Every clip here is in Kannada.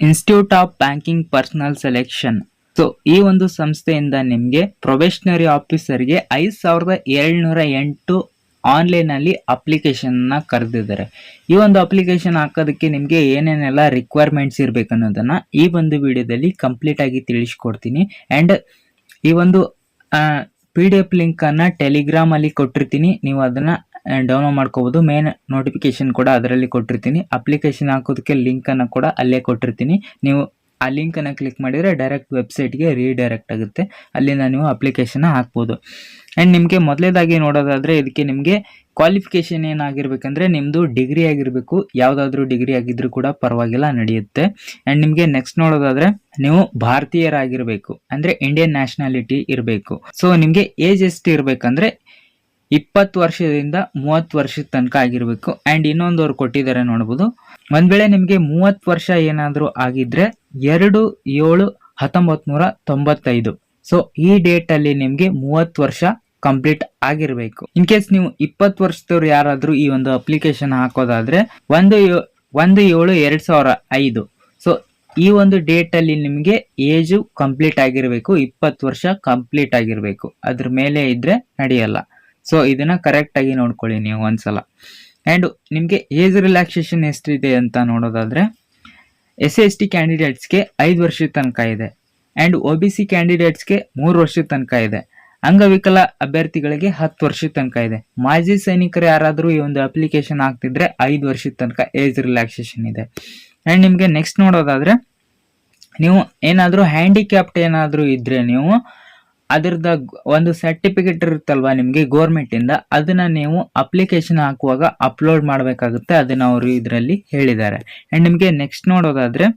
Institute of banking personnel selection so ಈ ಒಂದು ಸಂಸ್ಥೆಯಿಂದ ನಿಮಗೆ ಪ್ರೊಬೆಷನರಿ ಆಫೀಸರ್ಗೆ ಐದು ಸಾವಿರದ ಏಳ್ನೂರ ಎಂಟು ಆನ್ಲೈನ್ ಅಲ್ಲಿ ಅಪ್ಲಿಕೇಶನ್ನ ಕರೆದಿದ್ದಾರೆ. ಈ ಒಂದು ಅಪ್ಲಿಕೇಶನ್ ಹಾಕೋದಕ್ಕೆ ನಿಮಗೆ ಏನೇನೆಲ್ಲ ರಿಕ್ವೈರ್ಮೆಂಟ್ಸ್ ಇರಬೇಕು ಅನ್ನೋದನ್ನ ಈ ಒಂದು ವಿಡಿಯೋದಲ್ಲಿ ಕಂಪ್ಲೀಟ್ ಆಗಿ ತಿಳಿಸ್ಕೊಡ್ತೀನಿ. ಅಂಡ್ ಈ ಒಂದು ಪಿ ಡಿ ಎಫ್ ಲಿಂಕನ್ನು ಟೆಲಿಗ್ರಾಮಲ್ಲಿ ಕೊಟ್ಟಿರ್ತೀನಿ. ನೀವು ಅದನ್ನ ಡೌನ್ಲೋಡ್ ಮಾಡ್ಕೋಬೋದು. ಮೇನ್ ನೋಟಿಫಿಕೇಶನ್ ಕೂಡ ಅದರಲ್ಲಿ ಕೊಟ್ಟಿರ್ತೀನಿ. ಅಪ್ಲಿಕೇಶನ್ ಹಾಕೋದಕ್ಕೆ ಲಿಂಕನ್ನು ಕೂಡ ಅಲ್ಲೇ ಕೊಟ್ಟಿರ್ತೀನಿ. ನೀವು ಆ ಲಿಂಕನ್ನು ಕ್ಲಿಕ್ ಮಾಡಿದರೆ ಡೈರೆಕ್ಟ್ ವೆಬ್ಸೈಟ್ಗೆ ರೀಡೈರೆಕ್ಟ್ ಆಗುತ್ತೆ. ಅಲ್ಲಿಂದ ನೀವು ಅಪ್ಲಿಕೇಶನ್ ಹಾಕ್ಬೋದು. ಆ್ಯಂಡ್ ನಿಮಗೆ ಮೊದಲೇದಾಗಿ ನೋಡೋದಾದರೆ ಇದಕ್ಕೆ ನಿಮಗೆ ಕ್ವಾಲಿಫಿಕೇಷನ್ ಏನಾಗಿರ್ಬೇಕಂದ್ರೆ ನಿಮ್ಮದು ಡಿಗ್ರಿ ಆಗಿರಬೇಕು. ಯಾವುದಾದ್ರೂ ಡಿಗ್ರಿ ಆಗಿದ್ದರೂ ಕೂಡ ಪರವಾಗಿಲ್ಲ, ನಡೆಯುತ್ತೆ. ಆ್ಯಂಡ್ ನಿಮಗೆ ನೆಕ್ಸ್ಟ್ ನೋಡೋದಾದರೆ ನೀವು ಭಾರತೀಯರಾಗಿರಬೇಕು. ಅಂದರೆ ಇಂಡಿಯನ್ ನ್ಯಾಷನಾಲಿಟಿ ಇರಬೇಕು. ಸೊ ನಿಮಗೆ ಏಜ್ ಎಷ್ಟು ಇರಬೇಕಂದ್ರೆ ಇಪ್ಪತ್ತು ವರ್ಷದಿಂದ ಮೂವತ್ತು ವರ್ಷದ ತನಕ ಆಗಿರಬೇಕು. ಆ್ಯಂಡ್ ಇನ್ನೊಂದು ಅವ್ರು ಕೊಟ್ಟಿದ್ದಾರೆ ನೋಡ್ಬೋದು. ಒಂದು ವೇಳೆ ನಿಮಗೆ ಮೂವತ್ತು ವರ್ಷ ಏನಾದರೂ ಆಗಿದ್ರೆ ಎರಡು ಏಳು ಹತ್ತೊಂಬತ್ ನೂರ ತೊಂಬತ್ತೈದು. ಸೊ ಈ ಡೇಟ್ ಅಲ್ಲಿ ನಿಮ್ಗೆ ಮೂವತ್ತು ವರ್ಷ ಕಂಪ್ಲೀಟ್ ಆಗಿರಬೇಕು. ಇನ್ ಕೇಸ್ ನೀವು ಇಪ್ಪತ್ತು ವರ್ಷದವ್ರು ಯಾರಾದರೂ ಈ ಒಂದು ಅಪ್ಲಿಕೇಶನ್ ಹಾಕೋದಾದ್ರೆ ಒಂದು ಒಂದು ಏಳು ಎರಡು ಸಾವಿರ ಐದು. ಸೊ ಈ ಒಂದು ಡೇಟ್ ಅಲ್ಲಿ ನಿಮಗೆ ಏಜು ಕಂಪ್ಲೀಟ್ ಆಗಿರಬೇಕು. ಇಪ್ಪತ್ತು ವರ್ಷ ಕಂಪ್ಲೀಟ್ ಆಗಿರಬೇಕು. ಅದ್ರ ಮೇಲೆ ಇದ್ರೆ ನಡೆಯಲ್ಲ. ಸೊ ಇದನ್ನ ಕರೆಕ್ಟ್ ಆಗಿ ನೋಡ್ಕೊಳ್ಳಿ ನೀವು ಒಂದ್ಸಲ. ಆ್ಯಂಡ್ ನಿಮಗೆ ಏಜ್ ರಿಲ್ಯಾಕ್ಸೇಷನ್ ಎಷ್ಟಿದೆ ಅಂತ ನೋಡೋದಾದ್ರೆ ಎಸ್ ಎಸ್ ಟಿ ಕ್ಯಾಂಡಿಡೇಟ್ಸ್ಗೆ ಐದು ವರ್ಷದ ತನಕ ಇದೆ. ಆ್ಯಂಡ್ ಒ ಬಿ ಸಿ ಕ್ಯಾಂಡಿಡೇಟ್ಸ್ಗೆ ಮೂರು ವರ್ಷದ ತನಕ ಇದೆ. ಅಂಗವಿಕಲ ಅಭ್ಯರ್ಥಿಗಳಿಗೆ ಹತ್ತು ವರ್ಷದ ತನಕ ಇದೆ. ಮಾಜಿ ಸೈನಿಕರು ಯಾರಾದರೂ ಈ ಒಂದು ಅಪ್ಲಿಕೇಶನ್ ಹಾಕ್ತಿದ್ರೆ ಐದು ವರ್ಷದ ತನಕ ಏಜ್ ರಿಲ್ಯಾಕ್ಸೇಷನ್ ಇದೆ. ಆ್ಯಂಡ್ ನಿಮಗೆ ನೆಕ್ಸ್ಟ್ ನೋಡೋದಾದರೆ, ನೀವು ಏನಾದರೂ ಹ್ಯಾಂಡಿಕ್ಯಾಪ್ಟ್ ಏನಾದರೂ ಇದ್ದರೆ ನೀವು ಅದರದ ಒಂದು ಸರ್ಟಿಫಿಕೇಟ್ ಇರುತ್ತಲ್ವಾ ನಿಮಗೆ ಗೋರ್ಮೆಂಟಿಂದ ಅದನ್ನ ನೀವು ಅಪ್ಲಿಕೇಶನ್ ಹಾಕುವಾಗ ಅಪ್ಲೋಡ್ ಮಾಡಬೇಕಾಗುತ್ತೆ, ಅದನ್ನ ಅವರು ಇದರಲ್ಲಿ ಹೇಳಿದ್ದಾರೆ. ಅಂಡ್ ನಿಮಗೆ ನೆಕ್ಸ್ಟ್ ನೋಡೋದಾದ್ರೆ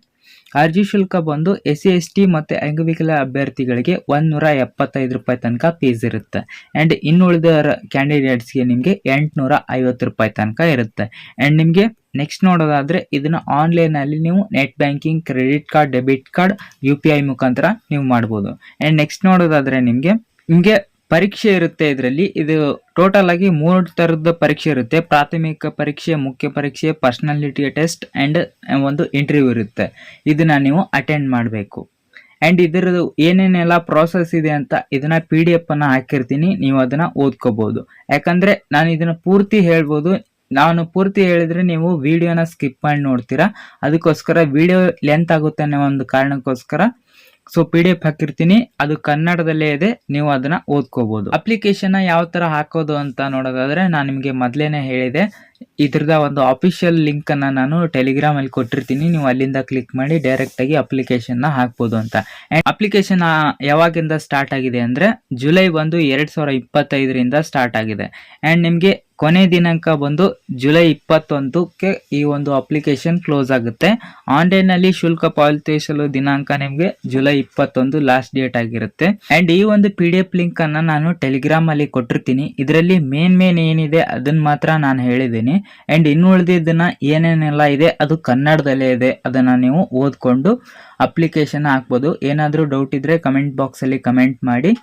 ಅರ್ಜಿ ಶುಲ್ಕ ಬಂದು ಎಸ್ ಸಿ ಎಸ್ ಟಿ ಮತ್ತು ಅಂಗವಿಕಲ ಅಭ್ಯರ್ಥಿಗಳಿಗೆ ಒಂದೂರ ಎಪ್ಪತ್ತೈದು ರೂಪಾಯಿ ತನಕ ಫೀಸ್ ಇರುತ್ತೆ. ಆ್ಯಂಡ್ ಇನ್ನುಳಿದ ಕ್ಯಾಂಡಿಡೇಟ್ಸ್ಗೆ ನಿಮಗೆ ಎಂಟುನೂರ ಐವತ್ತು ರೂಪಾಯಿ ತನಕ ಇರುತ್ತೆ. ಆ್ಯಂಡ್ ನಿಮಗೆ ನೆಕ್ಸ್ಟ್ ನೋಡೋದಾದರೆ ಇದನ್ನು ಆನ್ಲೈನಲ್ಲಿ ನೀವು net banking credit card debit card U P I ಮುಖಾಂತರ ನೀವು ಮಾಡ್ಬೋದು. ಆ್ಯಂಡ್ ನೆಕ್ಸ್ಟ್ ನೋಡೋದಾದರೆ ನಿಮಗೆ ನಿಮಗೆ ಪರೀಕ್ಷೆ ಇರುತ್ತೆ ಇದರಲ್ಲಿ, ಇದು ಟೋಟಲ್ ಆಗಿ ಮೂರು ಥರದ ಪರೀಕ್ಷೆ ಇರುತ್ತೆ. ಪ್ರಾಥಮಿಕ ಪರೀಕ್ಷೆ, ಮುಖ್ಯ ಪರೀಕ್ಷೆ ಪರ್ಸ್ನಾಲಿಟಿ ಟೆಸ್ಟ್ ಆ್ಯಂಡ್ ಒಂದು ಇಂಟರ್ವ್ಯೂ ಇರುತ್ತೆ. ಇದನ್ನು ನೀವು ಅಟೆಂಡ್ ಮಾಡಬೇಕು. ಆ್ಯಂಡ್ ಇದರದ್ದು ಏನೇನೆಲ್ಲ ಪ್ರಾಸೆಸ್ ಇದೆ ಅಂತ ಇದನ್ನು ಪಿ ಡಿ ಎಫನ್ನು ಹಾಕಿರ್ತೀನಿ, ನೀವು ಅದನ್ನು ಓದ್ಕೋಬೋದು. ಯಾಕಂದರೆ ನಾನು ಇದನ್ನು ಪೂರ್ತಿ ಹೇಳ್ಬೋದು ನಾನು ಪೂರ್ತಿ ಹೇಳಿದ್ರೆ ನೀವು ವಿಡಿಯೋನ ಸ್ಕಿಪ್ ಮಾಡಿ ನೋಡ್ತೀರಾ? ಅದಕ್ಕೋಸ್ಕರ ವಿಡಿಯೋ ಲೆಂತ್ ಆಗುತ್ತೆ ಅನ್ನೋ ಒಂದು ಕಾರಣಕ್ಕೋಸ್ಕರ ಸೊ ಪಿ ಡಿ ಎಫ್ ಹಾಕಿರ್ತೀನಿ. ಅದು ಕನ್ನಡದಲ್ಲೇ ಇದೆ. ನೀವು ಅದನ್ನ ಓದ್ಕೋಬಹುದು ಅಪ್ಲಿಕೇಶನ್ ಯಾವ ತರ ಹಾಕೋದು ಅಂತ ನೋಡೋದಾದ್ರೆ ನಾನು ನಿಮಗೆ ಮೊದಲೇನೆ ಹೇಳಿದೆ. ಇದ್ರದ ಒಂದು ಅಫಿಷಿಯಲ್ ಲಿಂಕ್ ಅನ್ನ ನಾನು ಟೆಲಿಗ್ರಾಮ್ ಅಲ್ಲಿ ಕೊಟ್ಟಿರ್ತೀನಿ. ನೀವು ಅಲ್ಲಿಂದ ಕ್ಲಿಕ್ ಮಾಡಿ ಡೈರೆಕ್ಟ್ ಆಗಿ ಅಪ್ಲಿಕೇಶನ್ನ ಹಾಕ್ಬೋದು ಅಂತ. ಅಪ್ಲಿಕೇಶನ್ ಯಾವಾಗಿಂದ ಸ್ಟಾರ್ಟ್ ಆಗಿದೆ ಅಂದ್ರೆ ಜುಲೈ ಒಂದು ಎರಡ್ ಸಾವಿರ ಇಪ್ಪತ್ತೈದರಿಂದ ಸ್ಟಾರ್ಟ್ ಆಗಿದೆ. ಅಂಡ್ ನಿಮ್ಗೆ ಕೊನೆ ದಿನಾಂಕ ಬಂದು ಜುಲೈ ಇಪ್ಪತ್ತೊಂದಕ್ಕೆ ಈ ಒಂದು ಅಪ್ಲಿಕೇಶನ್ ಕ್ಲೋಸ್ ಆಗುತ್ತೆ. ಆನ್ಲೈನ್ ಅಲ್ಲಿ ಶುಲ್ಕ ಪಾವತಿಸಲು ದಿನಾಂಕ ನಿಮಗೆ ಜುಲೈ ಇಪ್ಪತ್ತೊಂದು ಲಾಸ್ಟ್ ಡೇಟ್ ಆಗಿರುತ್ತೆ. ಆ್ಯಂಡ್ ಈ ಒಂದು ಪಿ ಡಿ ಎಫ್ ಲಿಂಕನ್ನು ನಾನು ಟೆಲಿಗ್ರಾಮಲ್ಲಿ ಕೊಟ್ಟಿರ್ತೀನಿ. ಇದರಲ್ಲಿ ಮೇನ್ ಮೇನ್ ಏನಿದೆ ಅದನ್ನು ಮಾತ್ರ ನಾನು ಹೇಳಿದ್ದೀನಿ. ಆ್ಯಂಡ್ ಇನ್ನು ಉಳಿದಿದ್ದನ್ನು ಏನೇನೆಲ್ಲ ಇದೆ ಅದು ಕನ್ನಡದಲ್ಲೇ ಇದೆ. ಅದನ್ನು ನೀವು ಓದ್ಕೊಂಡು ಅಪ್ಲಿಕೇಶನ್ ಹಾಕ್ಬೋದು. ಏನಾದರೂ ಡೌಟ್ ಇದ್ದರೆ ಕಮೆಂಟ್ ಬಾಕ್ಸಲ್ಲಿ ಕಮೆಂಟ್ ಮಾಡಿ.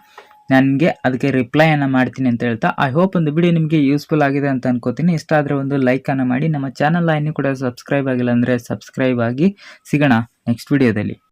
ನನಗೆ ಅದಕ್ಕೆ ರಿಪ್ಲೈ ಅನ್ನ ಮಾಡ್ತೀನಿ ಅಂತ ಹೇಳ್ತಾ ಐ ಹೋಪ್ ಒಂದು ವಿಡಿಯೋ ನಿಮಗೆ ಯೂಸ್ಫುಲ್ ಆಗಿದೆ ಅಂತ ಅನ್ಕೋತೀನಿ. ಇಷ್ಟ ಆದರೆ ಒಂದು ಲೈಕ್ ಅನ್ನ ಮಾಡಿ. ನಮ್ಮ ಚಾನಲ್ ಇನ್ನೂ ಕೂಡ ಸಬ್ಸ್ಕ್ರೈಬ್ ಆಗಿಲ್ಲ ಅಂದರೆ ಸಬ್ಸ್ಕ್ರೈಬ್ ಆಗಿ ಸಿಗೋಣ ನೆಕ್ಸ್ಟ್ ವಿಡಿಯೋದಲ್ಲಿ